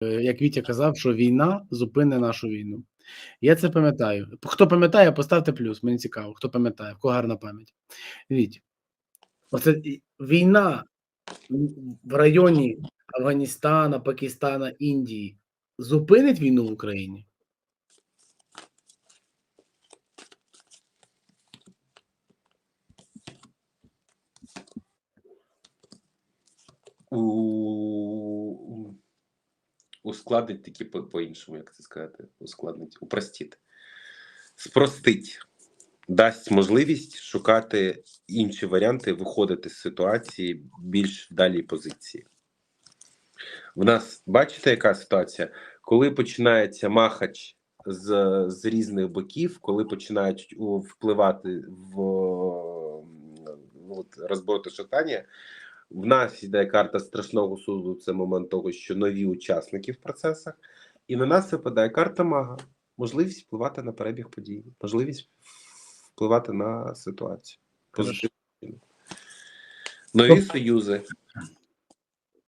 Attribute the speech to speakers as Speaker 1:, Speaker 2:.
Speaker 1: е, як Вітя казав, що війна зупине нашу війну. Я це пам'ятаю. Хто пам'ятає, поставте плюс. Мені цікаво, хто пам'ятає, в кого гарна пам'ять. Віть, оце війна в районі Афганістана, Пакистана, Індії зупинить війну в Україні?
Speaker 2: У... Ускладнить таки по- по-іншому, як це сказати, ускладнить, упростить. Спростить, дасть можливість шукати інші варіанти, виходити з ситуації більш вдалій позиції. В нас бачите, яка ситуація? Коли починається махач з, з різних боків, коли починають впливати в от, розбороти шатання, в нас йде карта страшного суду. Це момент того, що нові учасники в процесах, і на нас випадає карта мага, можливість впливати на перебіг подій, можливість впливати на ситуацію. Позитивно. Нові союзи,